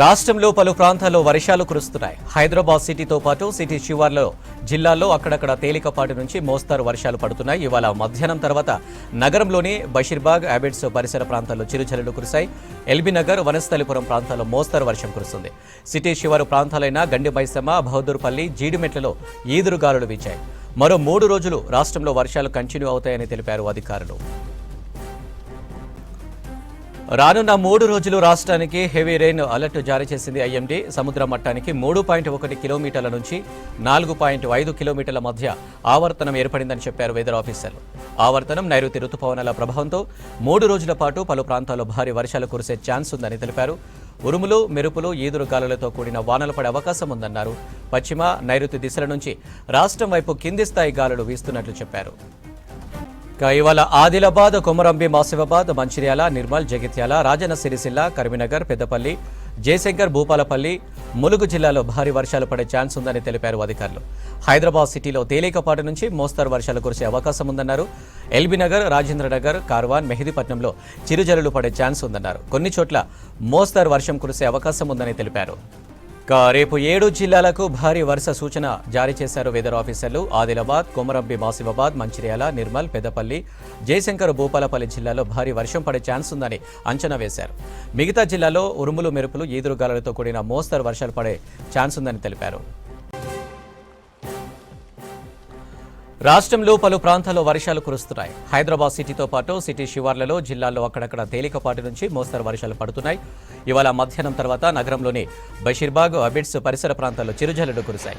రాష్ట్రంలో పలు ప్రాంతాల్లో వర్షాలు కురుస్తున్నాయి. హైదరాబాద్ సిటీతో పాటు సిటీ శివార్లో జిల్లాల్లో అక్కడక్కడ తేలికపాటి నుంచి మోస్తారు వర్షాలు పడుతున్నాయి. ఇవాళ మధ్యాహ్నం తర్వాత నగరంలోని బషీర్బాగ్ అబిడ్స్ పరిసర ప్రాంతాల్లో చిరుజల్లులు కురిశాయి. ఎల్బీ నగర్ వనస్థలిపురం ప్రాంతాల్లో మోస్తరు వర్షం కురుస్తుంది. సిటీ శివారు ప్రాంతాలైన గండి మైసమ్మ బహదూర్పల్లి జీడిమెట్లలో ఈదురుగాలులు వీచాయి. మరో మూడు రోజులు రాష్ట్రంలో వర్షాలు కంటిన్యూ అవుతాయని తెలిపారు అధికారులు. రానున్న మూడు రోజులు రాష్ట్రానికి హెవీ రెయిన్ అలర్ట్ జారీ చేసింది ఐఎండీ. సముద్ర మట్టానికి మూడు పాయింట్ ఒకటి కిలోమీటర్ల నుంచి నాలుగు పాయింట్ ఐదు కిలోమీటర్ల మధ్య ఆవర్తనం ఏర్పడిందని చెప్పారు వెదర్ ఆఫీసర్లు. ఆవర్తనం నైరుతి రుతుపవనాల ప్రభావంతో మూడు రోజుల పాటు పలు ప్రాంతాల్లో భారీ వర్షాలు కురిసే ఛాన్స్ ఉందని తెలిపారు. ఉరుములు మెరుపులు ఈదురు గాలులతో కూడిన వానలు పడే అవకాశం ఉందన్నారు. పశ్చిమ నైరుతి దిశల నుంచి రాష్ట్రం వైపు కింది స్థాయి గాలులు వీస్తున్నట్లు చెప్పారు. ఇవాళ ఆదిలాబాద్ కొమరంబి మాసిఫాబాద్ మంచిర్యాల నిర్మల్ జగిత్యాల రాజన్న సిరిసిల్ల కరీంనగర్ పెద్దపల్లి జయశంకర్ భూపాలపల్లి ములుగు జిల్లాలో భారీ వర్షాలు పడే ఛాన్స్ ఉందని తెలిపారు అధికారులు. హైదరాబాద్ సిటీలో తేలికపాటి నుంచి మోస్తరు వర్షాలు కురిసే అవకాశం ఉందన్నారు. ఎల్బీనగర్ రాజేంద్రనగర్ కార్వాన్ మెహదీపట్నంలో చిరుజల్లులు పడే ఛాన్స్ ఉందన్నారు. కొన్ని చోట్ల మోస్తరు వర్షం కురిసే అవకాశం ఉందని తెలిపారు. రేపు ఏడు జిల్లాలకు భారీ వర్ష సూచన జారీ చేశారు వెదర్ ఆఫీసర్లు. ఆదిలాబాద్ కొమరంబి మాసిబాబాద్ మంచిర్యాల నిర్మల్ పెద్దపల్లి జయశంకర్ భూపాలపల్లి జిల్లాలో భారీ వర్షం పడే ఛాన్స్ ఉందని అంచనా వేశారు. మిగతా జిల్లాలో ఉరుములు మెరుపులు ఈదురుగాలులతో కూడిన మోస్తరు వర్షాలు పడే ఛాన్స్ ఉందని తెలిపారు. రాష్ట్రంలో పలు ప్రాంతాల్లో వర్షాలు కురుస్తున్నాయి. హైదరాబాద్ సిటీతో పాటు సిటీ శివార్లలో జిల్లాల్లో అక్కడక్కడ తేలికపాటి నుంచి మోస్తరు వర్షాలు పడుతున్నాయి. ఇవాళ మధ్యాహ్నం తర్వాత నగరంలోని బషీర్బాగ్ అబిడ్స్ పరిసర ప్రాంతాల్లో చిరుజల్లుడు కురిశాయి.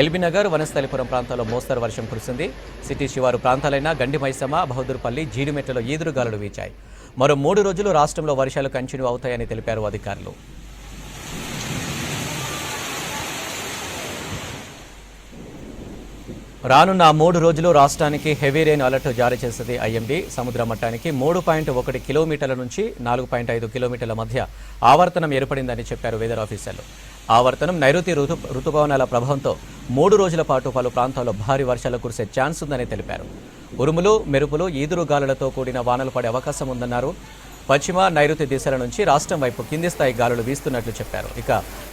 ఎల్బీనగర్ వనస్థలిపురం ప్రాంతాల్లో మోస్తరు వర్షం కురిసింది. సిటీ శివారు ప్రాంతాలైన గండి మైసమ్మ బహదూర్పల్లి జీడిమెట్లలో ఈదురుగాలులు వీచాయి. మరో మూడు రోజులు రాష్ట్రంలో వర్షాలు కంటిన్యూ అవుతాయని తెలిపారు అధికారులు. రానున్న మూడు రోజులు రాష్ట్రానికి హెవీ రెయిన్ అలర్ట్ జారీ చేసింది ఐఎండీ. సముద్ర మట్టానికి మూడు పాయింట్ ఒకటి కిలోమీటర్ల నుంచి నాలుగు పాయింట్ ఐదు కిలోమీటర్ల మధ్య ఆవర్తనం ఏర్పడిందని చెప్పారు వెదర్ ఆఫీసర్లు. ఆవర్తనం నైరుతి ఋతు ఋతుపవనాల ప్రభావంతో మూడు రోజుల పాటు పలు ప్రాంతాల్లో భారీ వర్షాలు కురిసే ఛాన్స్ ఉందని తెలిపారు. ఉరుములు మెరుపులు ఈదురు గాలులతో కూడిన వానలు పడే అవకాశం ఉందన్నారు. పశ్చిమ నైరుతి దిశల నుంచి రాష్ట్రం వైపు కింది స్థాయి గాలులు వీస్తున్నట్లు చెప్పారు. ఇక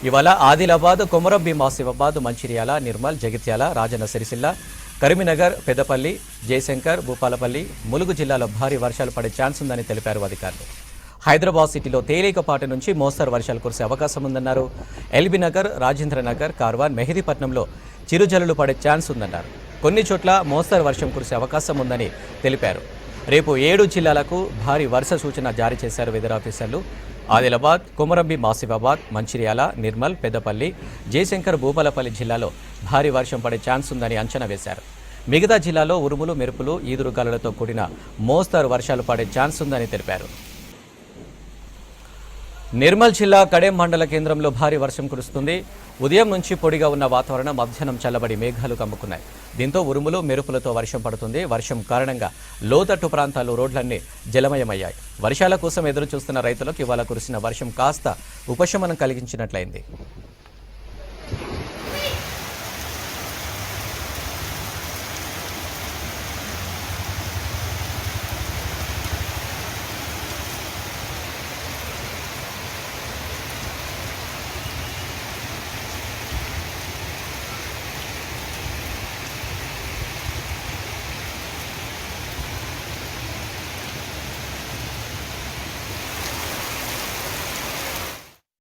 ఇవాళ ఆదిలాబాద్ కొమరంభీం ఆసిఫాబాద్ మంచిర్యాల నిర్మల్ జగిత్యాల రాజన్న సిరిసిల్ల కరీంనగర్ పెద్దపల్లి జయశంకర్ భూపాలపల్లి ములుగు జిల్లాలో భారీ వర్షాలు పడే ఛాన్స్ ఉందని తెలిపారు అధికారులు. హైదరాబాద్ సిటీలో తేలికపాటి నుంచి మోస్తరు వర్షాలు కురిసే అవకాశం ఉందన్నారు. ఎల్బీ నగర్ రాజేంద్ర నగర్ కార్వాన్ మెహదీపట్నంలో చిరుజల్లులు పడే ఛాన్స్ ఉందన్నారు. కొన్ని చోట్ల మోస్తరు వర్షం కురిసే అవకాశం ఉందని తెలిపారు. రేపు ఏడు జిల్లాలకు భారీ వర్ష సూచన జారీ చేశారు వెదర్ ఆఫీసర్లు. ఆదిలాబాద్ కొమరంబి మాసిఫాబాద్ మంచిర్యాల నిర్మల్ పెద్దపల్లి జయశంకర్ భూపాలపల్లి జిల్లాలో భారీ వర్షం పడే ఛాన్స్ ఉందని అంచనా వేశారు. మిగతా జిల్లాలో ఉరుములు మెరుపులు ఈదురుగాలులతో కూడిన మోస్తరు వర్షాలు పడే ఛాన్స్ ఉందని తెలిపారు. నిర్మల్ జిల్లా కడెం మండల కేంద్రంలో భారీ వర్షం కురుస్తుంది. ఉదయం నుంచి పొడిగా ఉన్న వాతావరణం మధ్యాహ్నం చల్లబడి మేఘాలు కమ్ముకున్నాయి. దీంతో ఉరుములు మెరుపులతో వర్షం పడుతుంది. వర్షం కారణంగా లోతట్టు ప్రాంతాలు రోడ్లన్నీ జలమయమయ్యాయి. వర్షాల కోసం ఎదురు చూస్తున్న రైతులకు ఇవాళ కురిసిన వర్షం కాస్త ఉపశమనం కలిగించినట్లయింది.